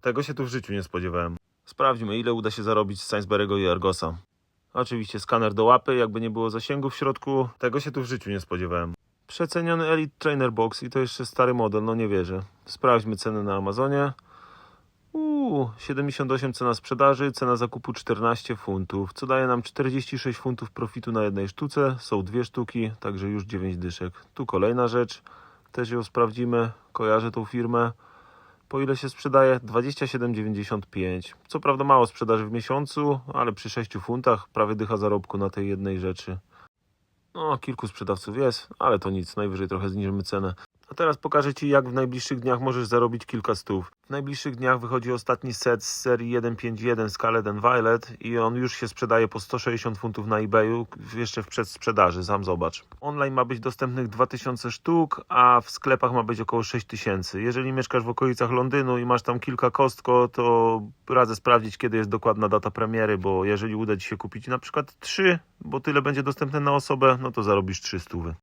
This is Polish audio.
Tego się tu w życiu nie spodziewałem. Sprawdźmy, ile uda się zarobić z Sainsbury'ego i Argosa. Oczywiście skaner do łapy, jakby nie było zasięgu w środku. Tego się tu w życiu nie spodziewałem. Przeceniony Elite Trainer Box i to jeszcze stary model, no nie wierzę. Sprawdźmy ceny na Amazonie. Uuu, 78 cena sprzedaży, cena zakupu 14 funtów, co daje nam 46 funtów profitu na jednej sztuce. Są dwie sztuki, także już 9 dyszek. Tu kolejna rzecz, też ją sprawdzimy, kojarzę tą firmę. Po ile się sprzedaje? 27,95. Co prawda mało sprzedaży w miesiącu, ale przy 6 funtach prawie dycha zarobku na tej jednej rzeczy. No, kilku sprzedawców jest, ale to nic, najwyżej trochę zniżymy cenę. A teraz pokażę Ci, jak w najbliższych dniach możesz zarobić kilka stów. W najbliższych dniach wychodzi ostatni set z serii 151 Scarlet and Violet i on już się sprzedaje po 160 funtów na eBayu, jeszcze w przedsprzedaży, sam zobacz. Online ma być dostępnych 2000 sztuk, a w sklepach ma być około 6000. Jeżeli mieszkasz w okolicach Londynu i masz tam kilka kostko, to radzę sprawdzić, kiedy jest dokładna data premiery, bo jeżeli uda Ci się kupić na przykład 3, bo tyle będzie dostępne na osobę, no to zarobisz 3 stówy.